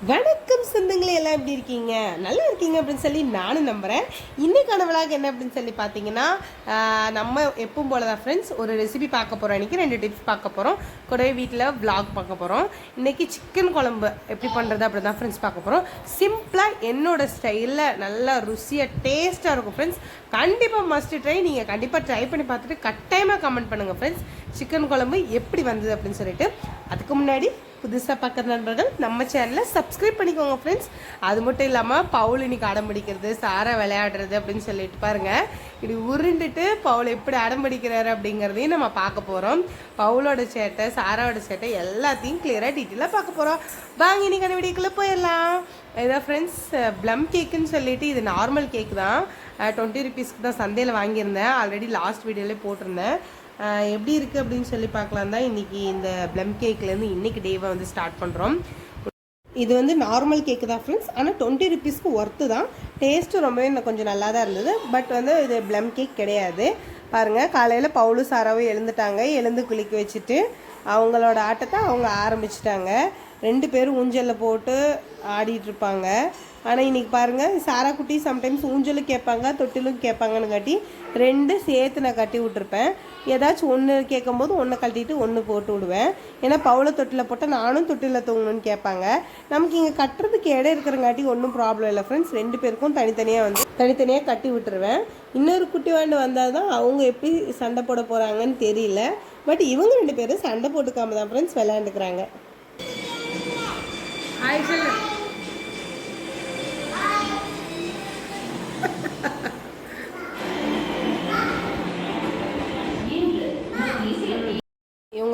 வணக்கம் சொந்தங்களே எல்லாம் எப்படி இருக்கீங்க? நல்லா இருக்கீங்க அப்படின்னு சொல்லி நானும் நம்புகிறேன் இன்றைக்கான விழாக்கு என்ன அப்படின்னு சொல்லி பார்த்தீங்கன்னா நம்ம எப்பவும் போல தான் ஃப்ரெண்ட்ஸ் ஒரு ரெசிபி பார்க்க போகிறோம் இன்றைக்கி ரெண்டு டிப்ஸ் பார்க்க போகிறோம் கூடவே வீட்டில் விளாக் பார்க்க போகிறோம் இன்றைக்கி சிக்கன் குழம்பு எப்படி பண்ணுறது அப்படி தான் ஃப்ரெண்ட்ஸ் பார்க்க போகிறோம் சிம்பிளாக என்னோடய ஸ்டைலில் நல்லா ருசியாக டேஸ்ட்டாக இருக்கும் ஃப்ரெண்ட்ஸ் கண்டிப்பாக மஸ்ட் ட்ரை நீங்கள் கண்டிப்பாக ட்ரை பண்ணி பார்த்துட்டு கட்டாயமாக கமெண்ட் பண்ணுங்கள் ஃப்ரெண்ட்ஸ் சிக்கன் குழம்பு எப்படி வந்தது அப்படின்னு சொல்லிட்டு அதுக்கு முன்னாடி புதுசாக பார்க்குற நண்பர்கள் நம்ம சேனலை சப்ஸ்கிரைப் பண்ணிக்கோங்க ஃப்ரெண்ட்ஸ் அது மட்டும் இல்லாமல் பவுல் இன்னைக்கு அடம் பிடிக்கிறது சாரா விளையாடுறது அப்படின்னு சொல்லிட்டு பாருங்கள் இப்படி உருண்டுட்டு பவுல் எப்படி அடம் பிடிக்கிறாரு அப்படிங்கிறதையும் நம்ம பார்க்க போகிறோம் பவுலோட சேட்டை சாராவோட சேட்டை எல்லாத்தையும் கிளியராக டீட்டெயிலாக பார்க்க போகிறோம் வாங்க இன்னைக்கான வீடியோக்குள்ளே போயிடலாம். இதான் ஃப்ரெண்ட்ஸ் ப்ளம் கேக்குன்னு சொல்லிட்டு இது நார்மல் கேக் தான். டுவெண்ட்டி ருபீஸ்க்கு தான் சந்தையில் வாங்கியிருந்தேன். ஆல்ரெடி லாஸ்ட் வீடியோலேயே போட்டிருந்தேன். எப்படி இருக்குது அப்படின்னு சொல்லி பார்க்கலாம் தான் இன்றைக்கி இந்த ப்ளம் கேக்லேருந்து இன்றைக்கி டேவை வந்து ஸ்டார்ட் பண்ணுறோம் இது வந்து நார்மல் கேக்கு தான் ஃப்ரெண்ட்ஸ் ஆனால் டுவெண்ட்டி ருபீஸ்க்கு ஒர்த்து தான். டேஸ்ட்டு ரொம்பவே கொஞ்சம் நல்லா தான் இருந்தது. பட் வந்து இது ப்ளம் கேக் கிடையாது. பாருங்கள் காலையில் பவுலு சாராவும் எழுந்துட்டாங்க. எழுந்து குளிக்க வச்சுட்டு அவங்களோட ஆட்டத்தை அவங்க ஆரம்பிச்சிட்டாங்க. ரெண்டு பேரும் ஊஞ்சலில் போட்டு ஆடிட்டு இருப்பாங்க. ஆனால் இன்றைக்கி பாருங்கள் சாரா குட்டி சம்டைம்ஸ் ஊஞ்சலும் கேட்பாங்க தொட்டிலும் கேட்பாங்கன்னு காட்டி ரெண்டு சேர்த்து நான் கட்டி விட்டுருப்பேன். ஏதாச்சும் ஒன்று கேட்கும்போது ஒன்று கட்டிட்டு ஒன்று போட்டு விடுவேன். ஏன்னா பவுல தொட்டில் போட்டால் நானும் தொட்டிலில் தூங்கணும்னு கேட்பாங்க. நமக்கு இங்கே கட்டுறதுக்கு இடம் இருக்கிறங்காட்டி ஒன்றும் ப்ராப்ளம் இல்லை ஃப்ரெண்ட்ஸ் ரெண்டு பேருக்கும் தனித்தனியாக வந்து தனித்தனியாக கட்டி விட்டுருவேன். இன்னொரு குட்டி வாண்டு வந்தால் தான் அவங்க எப்படி சண்டை போட போகிறாங்கன்னு தெரியல. பட் இவங்க ரெண்டு பேரும் சண்டை போட்டுக்காம தான் ஃப்ரெண்ட்ஸ் விளையாண்டுக்கிறாங்க. ஹாய்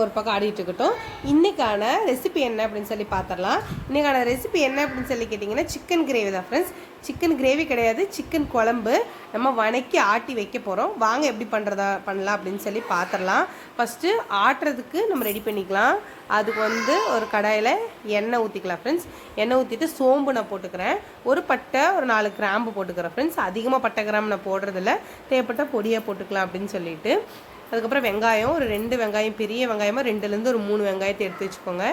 ஒரு பக்கம் ஆடிட்டு இருக்கட்டும் இன்னைக்கான ரெசிபி என்ன அப்படின்னு சொல்லி பார்த்துடலாம் இன்னைக்கான ரெசிபி என்ன அப்படின்னு சொல்லி கேட்டிங்கன்னா சிக்கன் கிரேவி தான் ஃப்ரெண்ட்ஸ் சிக்கன் கிரேவி கிடையாது சிக்கன் குழம்பு நம்ம வணக்கி ஆட்டி வைக்க போகிறோம் வாங்க எப்படி பண்ணுறதா பண்ணலாம் அப்படின்னு சொல்லி பார்த்துடலாம் ஃபஸ்ட்டு ஆட்டுறதுக்கு நம்ம ரெடி பண்ணிக்கலாம். அதுக்கு வந்து ஒரு கடாயில் எண்ணெய் ஊற்றிக்கலாம் ஃப்ரெண்ட்ஸ் எண்ணெய் ஊற்றிட்டு சோம்பு நான் போட்டுக்கிறேன். ஒரு பட்டை ஒரு நாலு கிராம்பு போட்டுக்கிறேன் ஃப்ரெண்ட்ஸ் அதிகமாக பட்டை கிராம்பு நான் போடுறதில்ல. தேவைப்பட்ட பொடியாக போட்டுக்கலாம் அப்படின்னு சொல்லிட்டு. அதுக்கப்புறம் வெங்காயம் ஒரு ரெண்டு வெங்காயம் பெரிய வெங்காயமாக ரெண்டுலேருந்து ஒரு மூணு வெங்காயத்தை எடுத்து வச்சுக்கோங்க.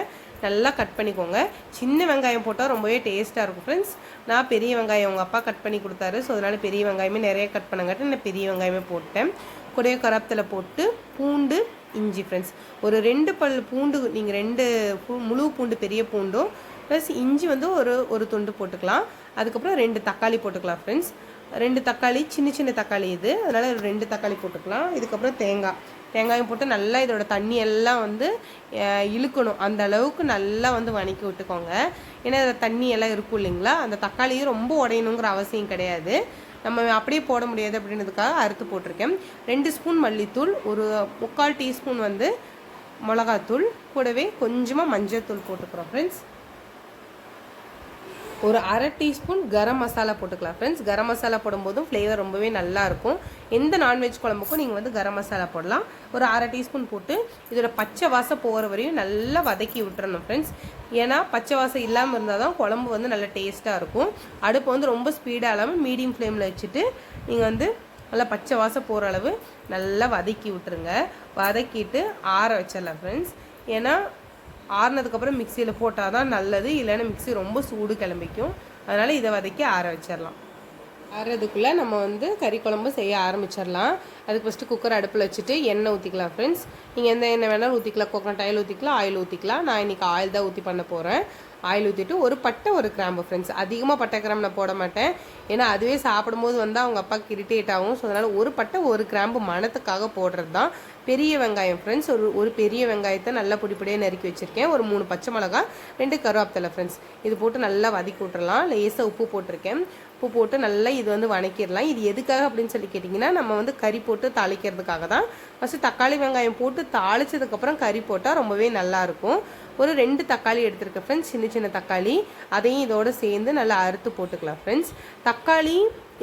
நல்லா கட் பண்ணிக்கோங்க. சின்ன வெங்காயம் போட்டால் ரொம்பவே டேஸ்ட்டாக இருக்கும் ஃப்ரெண்ட்ஸ் நான் பெரிய வெங்காயம் உங்கள் அப்பா கட் பண்ணி கொடுத்தாரு ஸோ அதனால் பெரிய வெங்காயமே நிறைய கட் பண்ணங்காட்டி நான் பெரிய வெங்காயமே போட்டேன். கூடவே கரத்தில் போட்டு பூண்டு இஞ்சி ஃப்ரெண்ட்ஸ் ஒரு ரெண்டு பல் பூண்டு நீங்கள் ரெண்டு பூ- முழு பூண்டு பெரிய பூண்டும் ப்ளஸ் இஞ்சி வந்து ஒரு ஒரு துண்டு போட்டுக்கலாம். அதுக்கப்புறம் ரெண்டு தக்காளி போட்டுக்கலாம் ஃப்ரெண்ட்ஸ் ரெண்டு தக்காளி சின்ன சின்ன தக்காளி இது. அதனால் ரெண்டு தக்காளி போட்டுக்கலாம். இதுக்கப்புறம் தேங்காய். தேங்காயும் போட்டு நல்லா இதோட தண்ணி எல்லாம் வந்து இழுக்கணும். அந்த அளவுக்கு நல்லா வந்து வணக்கி விட்டுக்கோங்க. ஏன்னா இதில் தண்ணி எல்லாம் இருக்கும் இல்லைங்களா? அந்த தக்காளியும் ரொம்ப உடையணுங்கிற அவசியம் கிடையாது. நம்ம அப்படியே போட முடியாது அப்படின்றதுக்காக அறுத்து போட்டிருக்கேன். ரெண்டு ஸ்பூன் மல்லித்தூள் ஒரு முக்கால் டீஸ்பூன் வந்து மிளகாத்தூள் கூடவே கொஞ்சமாக மஞ்சள் தூள் போட்டுக்கிறோம் ஃப்ரெண்ட்ஸ் ஒரு அரை டீஸ்பூன் கரம் மசாலா போட்டுக்கலாம் ஃப்ரெண்ட்ஸ் கரம் மசாலா போடும்போதும் ஃப்ளேவர் ரொம்பவே நல்லாயிருக்கும் எந்த நான்வெஜ் குழம்புக்கும் நீங்கள் வந்து கரம் மசாலா போடலாம். ஒரு அரை டீஸ்பூன் போட்டு இதோட பச்சை வாசம் போகிற வரையும் நல்லா வதக்கி விட்டுறணும் ஃப்ரெண்ட்ஸ் ஏன்னா பச்சை வாசம் இல்லாமல் இருந்தால் தான் குழம்பு வந்து நல்லா டேஸ்ட்டாக இருக்கும். அடுப்பு வந்து ரொம்ப ஸ்பீடாக இல்லாமல் மீடியம் ஃப்ளேமில் வச்சுட்டு நீங்கள் வந்து நல்லா பச்சை வாசம் போகிற அளவு நல்லா வதக்கி விட்டுருங்க. வதக்கிட்டு ஆற வச்சிடலாம் ஃப்ரெண்ட்ஸ் ஏன்னா ஆறுனதுக்கப்புறம் மிக்சியில் போட்டால் தான் நல்லது. இல்லைன்னா மிக்சி ரொம்ப சூடு கிளம்பிக்கும். அதனால் இதை வதக்கி ஆற வச்சிடலாம். ஆறதுக்குள்ளே நம்ம வந்து கறி குழம்பு செய்ய ஆரம்பிச்சிடலாம். அதுக்கு ஃபஸ்ட்டு குக்கர் அடுப்பில் வச்சுட்டு எண்ணெய் ஊற்றிக்கலாம் ஃப்ரெண்ட்ஸ் நீங்கள் எந்த எண்ணெய் வேணாலும் ஊற்றிக்கலாம் கோகனட் ஆயில் ஊற்றிக்கலாம் ஆயில் ஊற்றிக்கலாம் நான் இன்றைக்கி ஆயில் தான் ஊற்றி பண்ண போகிறேன் ஆயில் ஊற்றிட்டு ஒரு பட்டை ஒரு கிராம்பு ஃப்ரெண்ட்ஸ் அதிகமாக பட்டை கிராம்பு நான் போட மாட்டேன். ஏன்னா அதுவே சாப்பிடும்போது வந்து அவங்க அப்பாவுக்கு இரிட்டேட் ஆகும். ஸோ அதனால் ஒரு பட்டை ஒரு கிராம்பு மணத்துக்காக போடுறது தான் பெரிய வெங்காயம் ஃப்ரெண்ட்ஸ் ஒரு ஒரு பெரிய வெங்காயத்தை நல்லா பிடிப்படியாக நறுக்கி வச்சுருக்கேன். ஒரு மூணு பச்சை மிளகா ரெண்டு கருவேப்பிலை ஃப்ரெண்ட்ஸ் இது போட்டு நல்லா வதக்கி விட்டுறலாம். லேசாக உப்பு போட்டிருக்கேன். உப்பு போட்டு நல்லா இது வந்து வணக்கிடலாம். இது எதுக்காக அப்படின்னு சொல்லி கேட்டிங்கன்னா நம்ம வந்து கறி போட்டு தாளிக்கிறதுக்காக தான். ஃபஸ்ட்டு தக்காளி வெங்காயம் போட்டு தாளிச்சதுக்கப்புறம் கறி போட்டால் ரொம்பவே நல்லாயிருக்கும் ஒரு ரெண்டு தக்காளி எடுத்துருக்கேன் ஃப்ரெண்ட்ஸ் சின்ன சின்ன தக்காளி. அதையும் இதோட சேர்ந்து நல்லா அறுத்து போட்டுக்கலாம் ஃப்ரெண்ட்ஸ் தக்காளி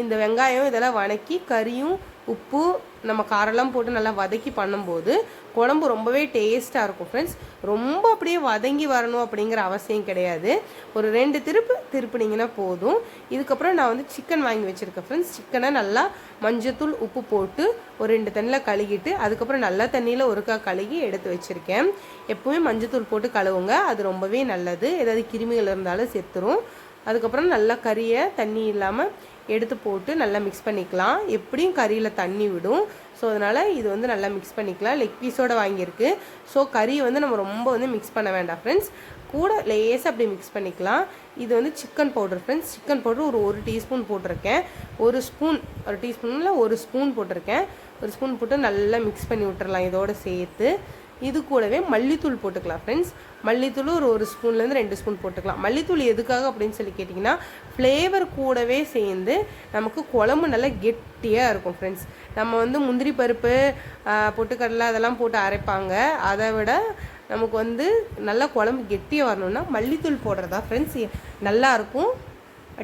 இந்த வெங்காயம் இதெல்லாம் வணக்கி கறியும் உப்பு நம்ம காரெல்லாம் போட்டு நல்லா வதக்கி பண்ணும்போது குழம்பு ரொம்பவே டேஸ்ட்டாக இருக்கும் ஃப்ரெண்ட்ஸ் ரொம்ப அப்படியே வதங்கி வரணும் அப்படிங்கிற அவசியம் கிடையாது. ஒரு ரெண்டு திருப்பு திருப்பினீங்கன்னா போதும். இதுக்கப்புறம் நான் வந்து சிக்கன் வாங்கி வச்சுருக்கேன் ஃப்ரெண்ட்ஸ் சிக்கனை நல்லா மஞ்சத்தூள் உப்பு போட்டு ஒரு ரெண்டு தண்ணியில் கழுகிட்டு அதுக்கப்புறம் நல்லா தண்ணியில் ஒருக்கா கழுகி எடுத்து வச்சுருக்கேன். எப்போவுமே மஞ்சத்தூள் போட்டு கழுவுங்க அது ரொம்பவே நல்லது. ஏதாவது கிருமிகள் இருந்தாலும் செத்துரும். அதுக்கப்புறம் நல்லா கறியை தண்ணி இல்லாமல் எடுத்து போட்டு நல்லா மிக்ஸ் பண்ணிக்கலாம். எப்படியும் கறியில் தண்ணி விடும். ஸோ அதனால் இது வந்து நல்லா மிக்ஸ் பண்ணிக்கலாம். லெக் பீஸோடு வாங்கியிருக்கு. ஸோ கறியை வந்து நம்ம ரொம்ப வந்து மிக்ஸ் பண்ண வேண்டாம் ஃப்ரெண்ட்ஸ் கூட லேசாக அப்படி மிக்ஸ் பண்ணிக்கலாம். இது வந்து chicken powder friends chicken powder ஒரு ஒரு டீஸ்பூன் போட்டிருக்கேன். ஒரு ஸ்பூன் ஒரு டீஸ்பூனில் ஒரு ஸ்பூன் போட்டிருக்கேன். ஒரு ஸ்பூன் போட்டு நல்லா மிக்ஸ் பண்ணி விட்டுறலாம் இதோட சேர்த்து. இது கூடவே மல்லித்தூள் போட்டுக்கலாம் ஃப்ரெண்ட்ஸ் மல்லித்தூள் ஒரு ஒரு ஸ்பூன்லேருந்து ரெண்டு ஸ்பூன் போட்டுக்கலாம். மல்லித்தூள் எதுக்காக அப்படின்னு சொல்லி கேட்டிங்கன்னா ஃப்ளேவர் கூடவே சேர்ந்து நமக்கு குழம்பு நல்லா கெட்டியாக இருக்கும் ஃப்ரெண்ட்ஸ் நம்ம வந்து முந்திரி பருப்பு பொட்டுக்கடலை அதெல்லாம் போட்டு அரைப்பாங்க. அதை விட நமக்கு வந்து நல்லா குழம்பு கெட்டியாக வரணும்னா மல்லித்தூள் போடுறதா ஃப்ரெண்ட்ஸ் நல்லாயிருக்கும்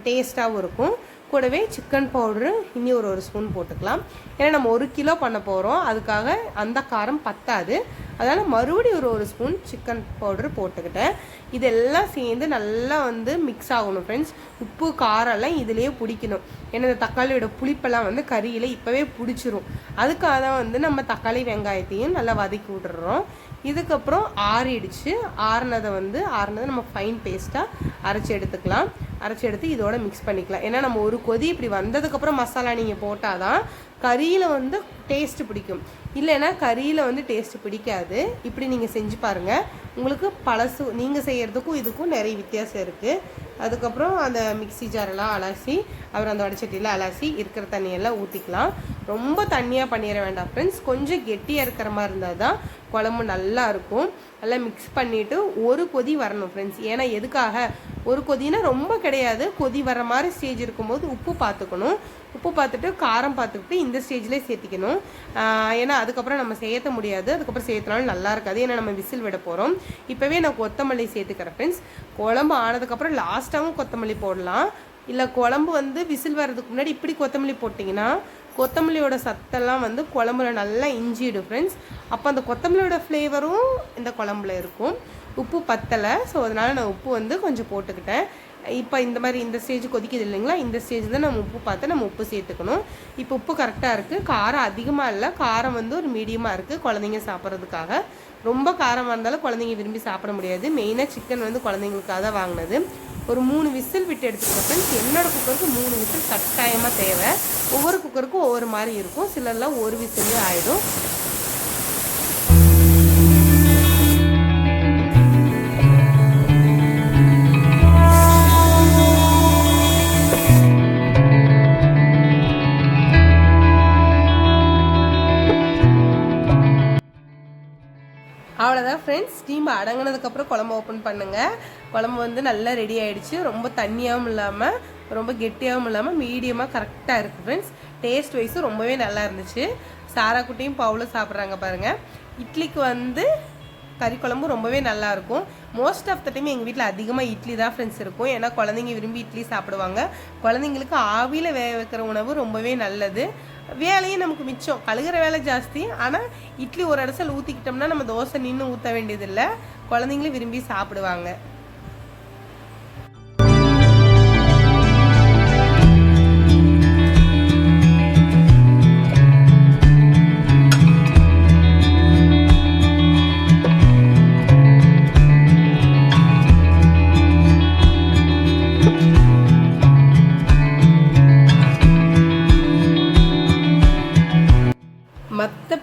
டேஸ்ட்டாகவும் இருக்கும். கூடவே சிக்கன் பவுடரு இனி ஒரு ஒரு ஸ்பூன் போட்டுக்கலாம். ஏன்னா நம்ம ஒரு கிலோ பண்ண போகிறோம் அதுக்காக அந்த காரம் பத்தாது. அதனால் மறுபடியும் ஒரு ஒரு ஸ்பூன் சிக்கன் பவுடர் போட்டுக்கிட்டேன். இதெல்லாம் சேர்ந்து நல்லா வந்து மிக்ஸ் ஆகணும் ஃப்ரெண்ட்ஸ் உப்பு காரம் எல்லாம் இதுலேயே பிடிக்கணும். ஏன்னா இந்த தக்காளியோட புளிப்பெல்லாம் வந்து கறியில் இப்போவே பிடிச்சிரும். அதுக்காக தான் வந்து நம்ம தக்காளி வெங்காயத்தையும் நல்லா வதக்கி விட்டுறோம். இதுக்கப்புறம் ஆறிடுச்சு. ஆறுனதை வந்து ஆறுனதை நம்ம ஃபைன் பேஸ்ட்டாக அரைச்சி எடுத்துக்கலாம். அரைச்சி எடுத்து இதோட மிக்ஸ் பண்ணிக்கலாம். ஏன்னா நம்ம ஒரு கொதி இப்படி வந்ததுக்கப்புறம் மசாலா நீங்கள் போட்டால் தான் கறியில் வந்து டேஸ்ட்டு பிடிக்கும். இல்லைன்னா கறியில் வந்து டேஸ்ட்டு பிடிக்காது. இப்படி நீங்கள் செஞ்சு பாருங்கள் உங்களுக்கு பழசு நீங்கள் செய்கிறதுக்கும் இதுக்கும் நிறைய வித்தியாசம் இருக்குது அதுக்கப்புறம் அந்த மிக்சி ஜாரெல்லாம் அலசி அப்புறம் அந்த வடச்சட்டியில் அலசி இருக்கிற தண்ணியெல்லாம் ஊற்றிக்கலாம் ரொம்ப தண்ணியாக பண்ணிட வேண்டாம் ஃப்ரெண்ட்ஸ் கொஞ்சம் கெட்டியாக இருக்கிற மாதிரி இருந்தால் தான் குழம்பு நல்லா இருக்கும். நல்லா மிக்ஸ் பண்ணிவிட்டு ஒரு கொதி வரணும் ஃப்ரெண்ட்ஸ் ஏன்னா எதுக்காக? ஒரு கொதினா ரொம்ப கிடையாது. கொதி வர மாதிரி ஸ்டேஜ் இருக்கும்போது உப்பு பார்த்துக்கணும் உப்பு பார்த்துட்டு காரம் பார்த்துக்கிட்டு இந்த ஸ்டேஜ்லேயே சேர்த்திக்கணும். ஏன்னா அதுக்கப்புறம் நம்ம சேர்த்த முடியாது. அதுக்கப்புறம் சேர்த்தனாலும் நல்லா இருக்காது. ஏன்னா நம்ம விசில் விட போகிறோம் இப்போவே நான் கொத்தமல்லி சேர்த்துக்கிறேன் ஃப்ரெண்ட்ஸ் குழம்பு ஆனதுக்கப்புறம் லாஸ்ட்டாகவும் கொத்தமல்லி போடலாம். இல்லை குழம்பு வந்து விசில் வர்றதுக்கு முன்னாடி இப்படி கொத்தமல்லி போட்டிங்கன்னா கொத்தமல்லியோட சத்தெல்லாம் வந்து குழம்புல நல்லா இஞ்சிடும் ஃப்ரெண்ட்ஸ் அப்போ அந்த கொத்தமல்லியோட ஃப்ளேவரும் இந்த குழம்புல இருக்கும். உப்பு பத்தலை ஸோ அதனால் நான் உப்பு வந்து கொஞ்சம் போட்டுக்கிட்டேன். இப்போ இந்த மாதிரி இந்த ஸ்டேஜ் கொதிக்குது இல்லைங்களா? இந்த ஸ்டேஜ் தான் நம்ம உப்பு பார்த்து நம்ம உப்பு சேர்த்துக்கணும். இப்போ உப்பு கரெக்டாக இருக்குது காரம் அதிகமாக இல்லை. காரம் வந்து ஒரு மீடியமாக இருக்குது குழந்தைங்க சாப்பிட்றதுக்காக. ரொம்ப காரமாக இருந்தாலும் குழந்தைங்க விரும்பி சாப்பிட முடியாது. மெயினாக சிக்கன் வந்து குழந்தைங்களுக்காக தான் வாங்கினது. ஒரு மூணு விசில் விட்டு எடுத்துக்கிட்டேன் ஃப்ரெண்ட்ஸ் என்னோட குக்கருக்கு மூணு விசில் கட்டாயமாக தேவை. ஒவ்வொரு குக்கருக்கும் ஒவ்வொரு மாதிரி இருக்கும். சிலர்லாம் ஒரு விசிலே ஆகிடும் அவ்வளோதான் ஃப்ரெண்ட்ஸ் ஸ்டீம் அடங்கினதுக்கப்புறம் குழம்பு ஓப்பன் பண்ணுங்கள் குழம்பு வந்து நல்லா ரெடி ஆகிடுச்சு ரொம்ப தண்ணியாகவும் இல்லாமல் ரொம்ப கெட்டியாகவும் இல்லாமல் மீடியமாக கரெக்டாக இருக்குது ஃப்ரெண்ட்ஸ் டேஸ்ட் வைஸும் ரொம்பவே நல்லா இருந்துச்சு. சாரா குட்டியும் பவுலும் சாப்பிட்றாங்க பாருங்கள் இட்லிக்கு வந்து கறி குழம்பு ரொம்பவே நல்லாயிருக்கும் மோஸ்ட் ஆஃப் த டைம் எங்கள் வீட்டில் அதிகமாக இட்லி தான் ஃப்ரெண்ட்ஸ் இருக்கும். ஏன்னா குழந்தைங்க விரும்பி இட்லி சாப்பிடுவாங்க. குழந்தைங்களுக்கு ஆவியில் வேக வைக்கிற உணவு ரொம்பவே நல்லது. வேலையும் நமக்கு மிச்சம். கழுகிற வேலை ஜாஸ்தி. ஆனால் இட்லி ஒரு இடத்துல ஊற்றிக்கிட்டோம்னா நம்ம தோசை நின்று ஊற்ற வேண்டியதில்லை. குழந்தைங்களும் விரும்பி சாப்பிடுவாங்க.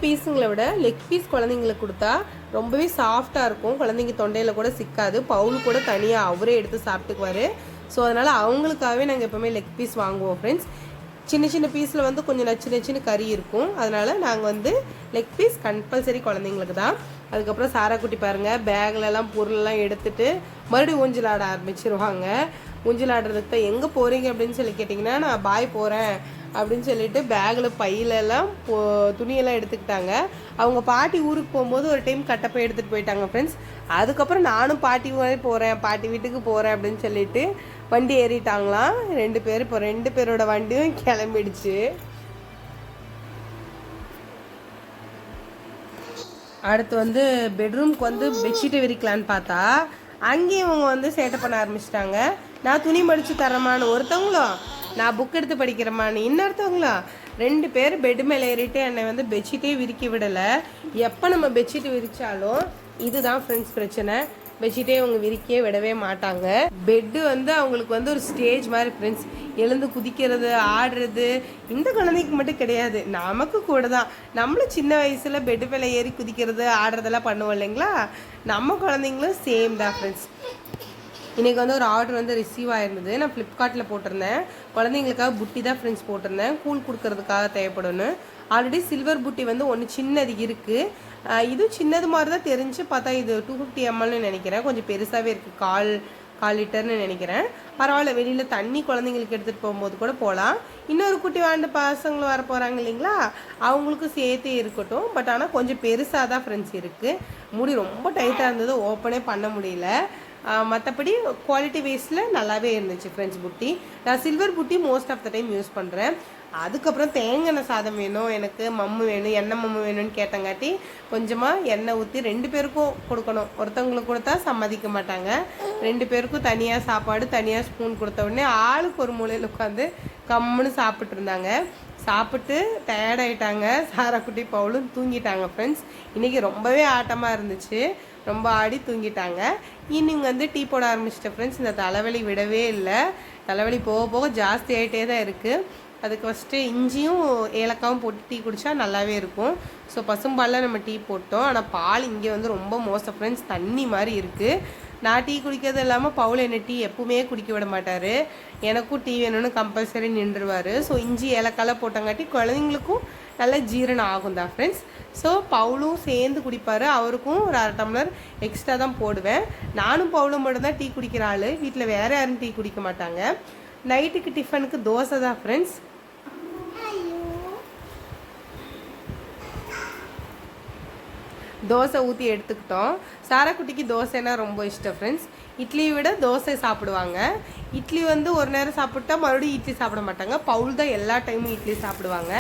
பீஸுங்களை விட லெக் பீஸ் குழந்தைங்களுக்கு கொடுத்தா ரொம்பவே சாஃப்டாக இருக்கும். குழந்தைங்க தொண்டையில் கூட சிக்காது. பவுல் கூட தனியாக அவரே எடுத்து சாப்பிட்டுக்குவார். ஸோ அதனால் அவங்களுக்காகவே நாங்கள் எப்போவுமே லெக் பீஸ் வாங்குவோம் ஃப்ரெண்ட்ஸ் சின்ன சின்ன பீஸில் வந்து கொஞ்சம் நச்சு நச்சுன்னு கறி இருக்கும். அதனால் நாங்கள் வந்து லெக் பீஸ் கம்பல்சரி குழந்தைங்களுக்கு தான். அதுக்கப்புறம் சாரா குட்டி பாருங்கள் பேக்லலாம் பொருளெல்லாம் எடுத்துட்டு மறுபடியும் ஊஞ்சல் ஆட ஆரம்பிச்சிருவாங்க. ஊஞ்சல் ஆடுறதுக்கு தான் எங்கே போகிறீங்க அப்படின்னு சொல்லி கேட்டிங்கன்னா நான் பாய் போகிறேன் அப்படின்னு சொல்லிட்டு பேக்கில் பையிலெல்லாம் போ துணியெல்லாம் எடுத்துக்கிட்டாங்க. அவங்க பாட்டி ஊருக்கு போகும்போது ஒரு டைம் கட்டப்பை எடுத்துகிட்டு போயிட்டாங்க ஃப்ரெண்ட்ஸ் அதுக்கப்புறம் நானும் பாட்டி மாதிரி போகிறேன் பாட்டி வீட்டுக்கு போகிறேன் அப்படின்னு சொல்லிட்டு வண்டி ஏறிட்டாங்களாம். ரெண்டு பேர் இப்போ ரெண்டு பேரோட வண்டியும் கிளம்பிடுச்சு. அடுத்து வந்து பெட்ரூம்க்கு வந்து பெட்ஷீட்டை விரிக்கலான்னு பார்த்தா அங்கேயும் இவங்க வந்து சேட்டை பண்ண ஆரம்பிச்சிட்டாங்க. நான் துணி மடித்து தரமான்னு ஒருத்தவங்களும் நான் புக் எடுத்து படிக்கிறமான்னு இன்னொருத்தவங்களா? ரெண்டு பேர் பெட் மேலே ஏறிட்டு என்னை வந்து பெட்ஷீட்டே விரிக்க விடலை. எப்போ நம்ம பெட்ஷீட் விரிச்சாலும் இதுதான் ஃப்ரெண்ட்ஸ் பிரச்சனை. பெட்ஷீட்டே அவங்க விரிக்கவே விடவே மாட்டாங்க. பெட்டு வந்து அவங்களுக்கு வந்து ஒரு ஸ்டேஜ் மாதிரி ஃப்ரெண்ட்ஸ் எழுந்து குதிக்கிறது ஆடுறது இந்த குழந்தைக்கு மட்டும் கிடையாது. நமக்கு கூட தான் நம்மளும் சின்ன வயசில் பெட்டு மேலே ஏறி குதிக்கிறது ஆடுறதெல்லாம் பண்ணுவோம் இல்லைங்களா? நம்ம குழந்தைங்களும் சேம் தான் ஃப்ரெண்ட்ஸ் இன்றைக்கி வந்து ஒரு ஆர்டர் வந்து ரிசீவ் ஆயிருந்தது. நான் ஃப்ளிப்கார்ட்டில் போட்டிருந்தேன். குழந்தைங்களுக்காக புட்டி தான் ஃப்ரெண்ட்ஸ் போட்டிருந்தேன். கூழ் கொடுக்கறதுக்காக தேவைப்படும்னு. ஆல்ரெடி சில்வர் புட்டி வந்து ஒன்று சின்னது இருக்குது இதுவும் சின்னது மாதிரி தான் தெரிஞ்சு பார்த்தா இது டூ ஃபிஃப்டி எம்எல்னு நினைக்கிறேன். கொஞ்சம் பெருசாகவே இருக்குது கால் கால் லிட்டர்னு நினைக்கிறேன். பரவாயில்ல வெளியில் தண்ணி குழந்தைங்களுக்கு எடுத்துகிட்டு போகும்போது கூட போகலாம் இன்னொரு குட்டி வாழ்ந்த பசங்களும் வர போகிறாங்க இல்லைங்களா? அவங்களுக்கும் சேர்த்தே இருக்கட்டும். பட் ஆனால் கொஞ்சம் பெருசாக தான் ஃப்ரெண்ட்ஸ் இருக்குது முடி ரொம்ப டைட்டாக இருந்தது. ஓப்பனே பண்ண முடியல. மற்றபடி குவாலிட்டி வைஸில் நல்லாவே இருந்துச்சு ஃப்ரெண்ட்ஸ் புட்டி. நான் silver Buti most of the time use பண்ணுறேன் அதுக்கப்புறம் தேங்காய் சாதம் வேணும் எனக்கு மம்மு வேணும் எண்ணெய் மம்மு வேணும்னு கேட்டங்காட்டி கொஞ்சமாக எண்ணெய் ஊற்றி ரெண்டு பேருக்கும் கொடுக்கணும். ஒருத்தவங்களுக்கு கொடுத்தா சம்மதிக்க மாட்டாங்க. ரெண்டு பேருக்கும் தனியாக சாப்பாடு தனியாக ஸ்பூன் கொடுத்த உடனே ஆளுக்கு ஒரு மூலையில் உட்காந்து கம்முன்னு சாப்பிட்ருந்தாங்க சாப்பிட்டு டயர்டாயிட்டாங்க சாராக்குட்டி பவுலும் தூங்கிட்டாங்க ஃப்ரெண்ட்ஸ் இன்றைக்கி ரொம்பவே ஆட்டமாக இருந்துச்சு. ரொம்ப ஆடி தூங்கிட்டாங்க. ஈவினிங் வந்து டீ போட ஆரம்பிச்சிட்டேன் ஃப்ரெண்ட்ஸ் இந்த தலைவலி விடவே இல்லை. தலைவலி போக போக ஜாஸ்தி ஆகிட்டே தான் இருக்குது அதுக்கு ஃபஸ்ட்டு இஞ்சியும் ஏலக்காவும் போட்டு டீ குடித்தா நல்லாவே இருக்கும். ஸோ பசும்பாலில் நம்ம டீ போட்டோம். ஆனால் பால் இங்கே வந்து ரொம்ப மோசம் ஃப்ரெண்ட்ஸ் தண்ணி மாதிரி இருக்குது நான் டீ குடிக்கிறது இல்லாமல் பவுல் என்ன டீ எப்பவுமே குடிக்க விட மாட்டார். எனக்கும் டீ வேணும்னு கம்பல்சரி நின்றுவார் ஸோ இஞ்சி ஏலக்காய் போட்டங்காட்டி குழந்தைங்களுக்கும் நல்ல ஜீரணம் ஆகும் தான் ஃப்ரெண்ட்ஸ் ஸோ பவுலும் சேர்ந்து குடிப்பார். அவருக்கும் ஒரு அரை டம்ளர் எக்ஸ்ட்ரா தான் போடுவேன். நானும் பவுலும் மட்டும்தான் டீ குடிக்கிற ஆள். வீட்டில் வேறு யாரும் டீ குடிக்க மாட்டாங்க. நைட்டுக்கு டிஃபனுக்கு தோசை தான் ஃப்ரெண்ட்ஸ் தோசை ஊற்றி எடுத்துக்கிட்டோம். சாராக்குட்டிக்கு தோசைனா ரொம்ப இஷ்டம் ஃப்ரெண்ட்ஸ் இட்லியை விட தோசை சாப்பிடுவாங்க. இட்லி வந்து ஒரு நேரம் சாப்பிட்டா மறுபடியும் இட்லி சாப்பிட மாட்டாங்க. பவுல் தான் எல்லா டைமும் இட்லி சாப்பிடுவாங்க.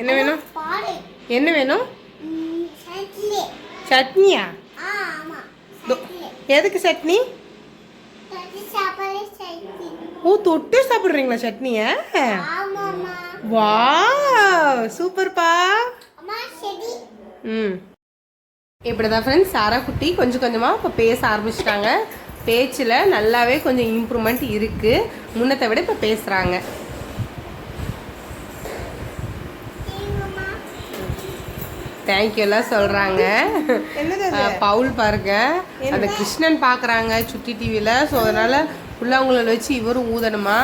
என்ன வேணும்? என்ன வேணும்? சட்னியா? எதுக்கு சட்னி? ஓ தொட்டு சாப்பிட்றீங்களா சட்னியை? வா சூப்பர்ப்பா. ம். இப்படி தான் ஃப்ரெண்ட்ஸ் சாரா குட்டி கொஞ்சம் கொஞ்சமாக இப்போ பேச ஆரம்பிச்சிட்டாங்க. பேச்சில் நல்லாவே கொஞ்சம் இம்ப்ரூவ்மெண்ட் இருக்குது முன்னத்தை விட இப்போ பேசுகிறாங்க தேங்க்யூ எல்லாம் சொல்கிறாங்க பவுல் பாருங்க. அந்த கிருஷ்ணன் பார்க்குறாங்க சுட்டி டிவியில் ஸோ அதனால் புல்லாங்குழல் வச்சு இவரும் ஊதணுமா?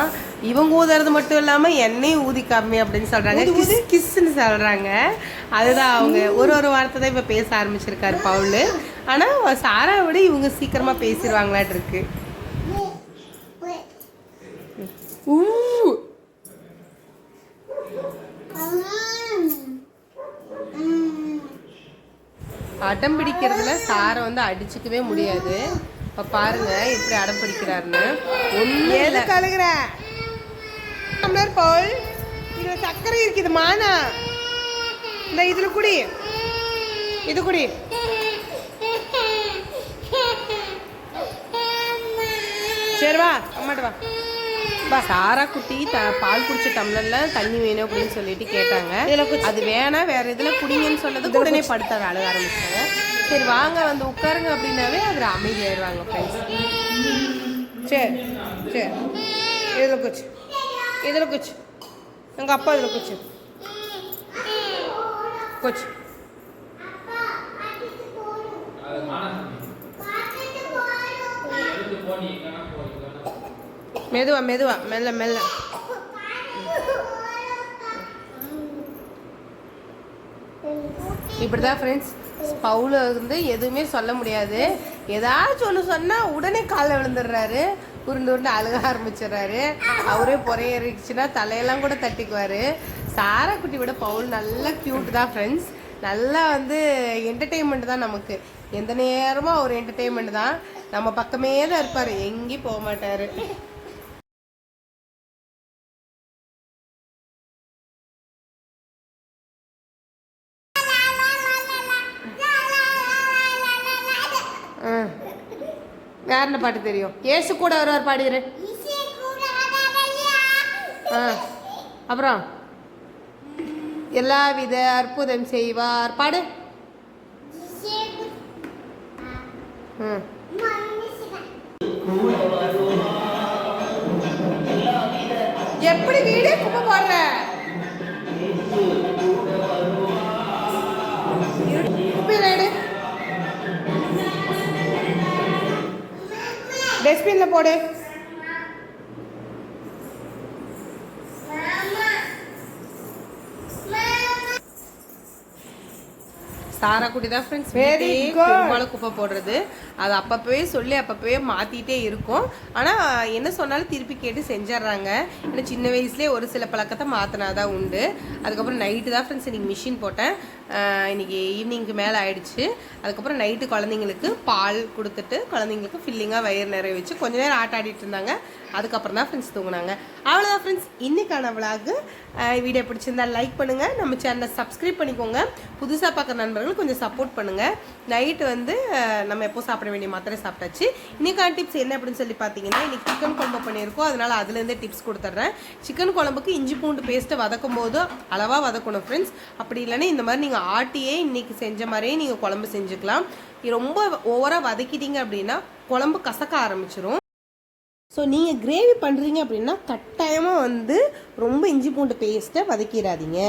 இவங்க ஊதுறது மட்டும் இல்லாமல் என்னையும் ஊதி காமி அப்படின்னு சொல்கிறாங்க கிஸ் கிஸ்ன்னு சொல்கிறாங்க அதுதான் அவங்க. ஒரு ஒரு வார்த்தை தான் இப்போ பேச ஆரம்பிச்சிருக்காரு பவுல். ஆனால் சாரா விட இவங்க சீக்கிரமாக பேசிடுவாங்களாட்டு இருக்கு. அடம் பிடிக்கிறதுல சாரை வந்து அடிச்சுக்கவே முடியாது. இப்போ பாருங்க எப்படி அடம் பிடிக்கிறாருன்னு. ஒன்றும் இல்லை. கழுகுற டம்ளர் போல். இதில் சர்க்கரை இருக்குது மானா. இந்த இதில் குடி. இது குடி. சரி வா அம்மாட்ட வா. வா சாரா குட்டி த பால் குடிச்ச டம்ளர்ல தண்ணி வேணும் அப்படின்னு சொல்லிட்டு கேட்டாங்க. அது வேணாம் வேற இதுல குடிங்கன்னு சொன்னது உடனே படுத்த அழுக ஆரம்பிச்சிட்டாங்க. சரி வாங்க வந்து உட்காருங்க அப்படின்னாவே அதில் அமைதியாயிருவாங்க ஃப்ரெண்ட்ஸ் சரி சரி. இதில் குச்சு இதில் குச்சு. எங்கள் அப்பா இதில் குச்சு. குச்சு. மெதுவா மெதுவா மெல்ல மெல்ல. இப்படி தான் ஃப்ரெண்ட்ஸ் பவுல வந்து எதுவுமே சொல்ல முடியாது. ஏதாச்சும் ஒன்று சொன்னால் உடனே காலில் விழுந்துடுறாரு. உருண்டு உருண்டு அழுக ஆரம்பிச்சிடுறாரு. அவரே பொறையறிச்சுன்னா தலையெல்லாம் கூட தட்டிக்குவாரு. சாரா குட்டி விட பவுல் நல்லா க்யூட் தான் ஃப்ரெண்ட்ஸ் நல்லா வந்து என்டர்டெயின்மெண்ட் தான் நமக்கு. எந்த நேரமும் அவர் என்டர்டெயின்மெண்ட் தான். நம்ம பக்கமே தான் இருப்பார். எங்கேயும் போக மாட்டார். யாருன்னு என்ன பாட்டு தெரியும்? ஏசு கூட வருவார் பாடிடுறேன் ஆ அப்புறம்? எல்லா வித அற்புதம் செய்வார். பாடு. ம் எப்படி வீடே குப்பை போடுற? டஸ்ட்பின்ல போடு. சாரா குட்டி தான் ஃப்ரெண்ட்ஸ் good. பெரும்பாலும் குப்பை போடுறது. அது அப்பப்பவே சொல்லி அப்பப்பவே மாத்திட்டே இருக்கும். ஆனா என்ன சொன்னாலும் திருப்பி கேட்டு செஞ்சிடுறாங்க ஏன்னா சின்ன வயசுலயே ஒரு சில பழக்கத்தை மாத்தினாதான் உண்டு. அதுக்கப்புறம் நைட்டு தான் ஃப்ரெண்ட்ஸ் இன்னைக்கு மிஷின் போட்டேன். இன்றைக்கி இன்னைக்கு ஈவினிங்க்கு மேலே ஆயிடுச்சு. அதுக்கப்புறம் நைட்டு குழந்தைங்களுக்கு பால் கொடுத்துட்டு குழந்தைங்களுக்கு ஃபில்லிங்காக வயிறு நிறைய வச்சு கொஞ்ச நேரம் ஆட்டாடிட்டு இருந்தாங்க. அதுக்கப்புறம் தான் ஃப்ரெண்ட்ஸ் தூங்குனாங்க. அவ்வளோதான் ஃப்ரெண்ட்ஸ் இன்றைக்கான விளாகு வீடியோ பிடிச்சிருந்தா லைக் பண்ணுங்கள் நம்ம சேனலை சப்ஸ்கிரைப் பண்ணிக்கோங்க. புதுசாக பார்க்குற நண்பர்கள் கொஞ்சம் சப்போர்ட் பண்ணுங்கள் நைட்டு வந்து நம்ம எப்போ சாப்பிட வேண்டிய மாத்திரை சாப்பிட்டாச்சு. இன்றைக்கான டிப்ஸ் என்ன அப்படின்னு சொல்லி பார்த்தீங்கன்னா இன்றைக்கி சிக்கன் குழம்பு பண்ணியிருக்கோம். அதனால் அதுலேருந்தே டிப்ஸ் கொடுத்துட்றேன். சிக்கன் குழம்புக்கு இஞ்சி பூண்டு பேஸ்ட்டை வதக்கும் போது அளவாக வதக்கணும் ஃப்ரெண்ட்ஸ் அப்படி இல்லைன்னா இந்த மாதிரி நீங்கள் ஆட்டியே இன்றைக்கி செஞ்ச மாதிரியே நீங்கள் குழம்பு செஞ்சுக்கலாம். ரொம்ப ஓவராக வதக்கிட்டீங்க அப்படின்னா குழம்பு கசக்க ஆரம்பிச்சிரும். ஸோ நீங்கள் கிரேவி பண்ணுறீங்க அப்படின்னா கட்டாயமாக வந்து ரொம்ப இஞ்சி பூண்டு பேஸ்ட்டை வதக்கிடாதீங்க.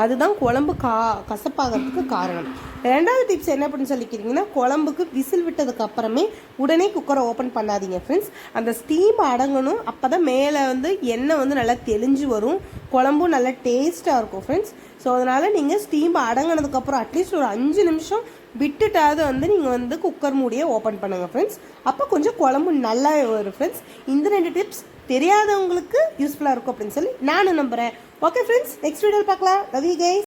அதுதான் குழம்பு கா கசப்பாகிறதுக்கு காரணம். ரெண்டாவது டிப்ஸ் என்ன அப்படின்னு சொல்லிக்கிறீங்கன்னா குழம்புக்கு விசில் விட்டதுக்கு அப்புறமே உடனே குக்கரை ஓப்பன் பண்ணாதீங்க ஃப்ரெண்ட்ஸ் அந்த ஸ்டீம் அடங்கணும் அப்போ தான் மேலே வந்து எண்ணெய் வந்து நல்லா தெளிஞ்சு வரும். குழம்பும் நல்லா டேஸ்ட்டாக இருக்கும் ஃப்ரெண்ட்ஸ் ஸோ அதனால் நீங்கள் ஸ்டீம் அடங்கினதுக்கப்புறம் அட்லீஸ்ட் ஒரு அஞ்சு நிமிஷம் விட்டுட்டாவது வந்து நீங்கள் வந்து குக்கர் மூடியை ஓப்பன் பண்ணுங்கள் ஃப்ரெண்ட்ஸ் அப்போ கொஞ்சம் குழம்பு நல்லாவே வரும் ஃப்ரெண்ட்ஸ் இந்த ரெண்டு டிப்ஸ் தெரியாதவங்களுக்கு யூஸ்ஃபுல்லாக இருக்கும் அப்படின்னு சொல்லி நானும் நம்புகிறேன் ஓகே ஃப்ரெண்ட்ஸ் நெக்ஸ்ட் வீடியோவில் பார்க்கலாம். Ravi you guys